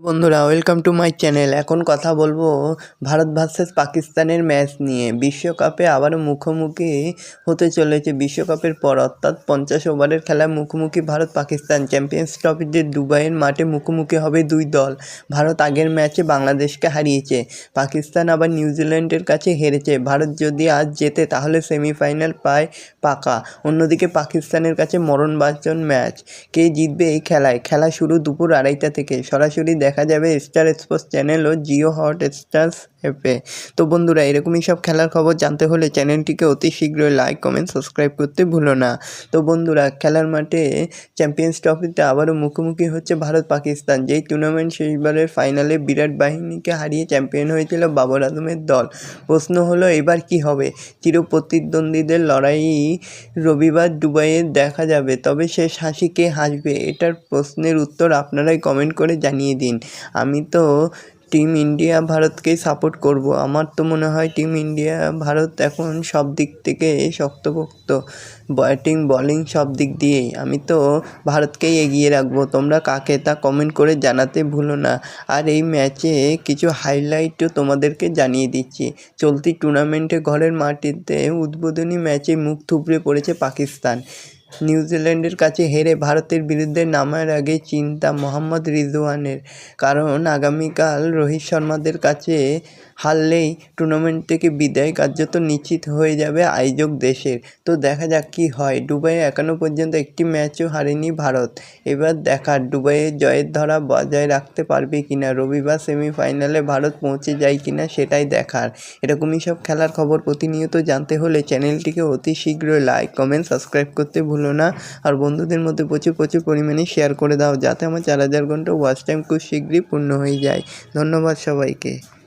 বন্ধুরা welcome to my channel এখন কথা বলব ভারত ভার্সেস পাকিস্তানের ম্যাচ নিয়ে। বিশ্বকাপে আবারও মুখোমুখি হতে চলেছে বিশ্বকাপের পর, অর্থাৎ পঞ্চাশ ওভারের খেলায় মুখোমুখি ভারত পাকিস্তান চ্যাম্পিয়ন্স ট্রফিতে দুবাইয়ের মাঠে মুখোমুখি হবে দুই দল। ভারত আগের ম্যাচে বাংলাদেশকে হারিয়েছে। পাকিস্তান আবার নিউজিল্যান্ডের কাছে হেরেছে। ভারত যদি আজ জেতে, তাহলে সেমিফাইনাল পায় পাকা। অন্যদিকে পাকিস্তানের কাছে মরণবাচন ম্যাচ কে জিতবে এই খেলায়? খেলা শুরু দুপুর আড়াইটা থেকে। সরাসরি দেখা যাবে স্টার স্পোর্টস চ্যানেল ও জিও হট স্টার্স অ্যাপে তো বন্ধুরা, এরকমই সব খেলার খবর জানতে হলে চ্যানেলটিকে অতি শীঘ্রই লাইক কমেন্ট সাবস্ক্রাইব করতে ভুলো না। তো বন্ধুরা, খেলার মাঠে চ্যাম্পিয়ন্স ট্রফিতে আবারও মুখোমুখি হচ্ছে ভারত পাকিস্তান, যেই টুর্নামেন্ট শেষবারের ফাইনালে বিরাট বাহিনীকে হারিয়ে চ্যাম্পিয়ন হয়েছিল বাবর আজমের দল। প্রশ্ন হলো, এবার কি হবে? চির প্রতিদ্বন্দ্বীদের লড়াই রবিবার দুবাইয়ে দেখা যাবে, তবে শেষ হাসি কে হাসবে? এটার প্রশ্নের উত্তর আপনারাই কমেন্ট করে জানিয়ে দিন। আমি তো টিম ইন্ডিয়া ভারতকেই সাপোর্ট করব। আমার তো মনে হয় টিম ইন্ডিয়া ভারত এখন সব দিক থেকে শক্তপোক্ত। ব্যাটিং বলিং সব দিক দিয়েই। আমি তো ভারতকেই এগিয়ে রাখব। তোমরা কাকে তা কমেন্ট করে জানাতে ভুলো না। আর এই ম্যাচে কিছু হাইলাইটও তোমাদেরকে জানিয়ে দিচ্ছি। চলতি টুর্নামেন্টে ঘরের মাটিতে উদ্বোধনী ম্যাচে মুখ থুবড়ে পড়েছে পাকিস্তান। নিউজিল্যান্ডের কাছে হেরে ভারতের বিরুদ্ধে নামার আগে চিন্তা মোহাম্মদ রিজওয়ানের। কারণ আগামীকাল রোহিত শর্মাদের কাছে হারলেই টুর্নামেন্ট থেকে বিদায় কার্যত নিশ্চিত হয়ে যাবে আয়োজক দেশের। তো দেখা যাক কী হয়। দুবাইয়ে এখনও পর্যন্ত একটি ম্যাচও হারেনি ভারত। এবার দেখার দুবাইয়ে জয়ের ধরা বজায় রাখতে পারবে কিনা, রবিবার সেমিফাইনালে ভারত পৌঁছে যায় কিনা সেটাই দেখার। এরকমই সব খেলার খবর প্রতিনিয়ত জানতে হলে চ্যানেলটিকে অতি শীঘ্রই লাইক, কমেন্ট, সাবস্ক্রাইব করতে ভুলো না। আর বন্ধুদের মধ্যে প্রচুর প্রচুর পরিমাণে শেয়ার করে দাও, যাতে আমার চার হাজার ঘণ্টা ওয়াচ টাইম খুব শীঘ্রই পূর্ণ হয়ে যায়। ধন্যবাদ সবাইকে।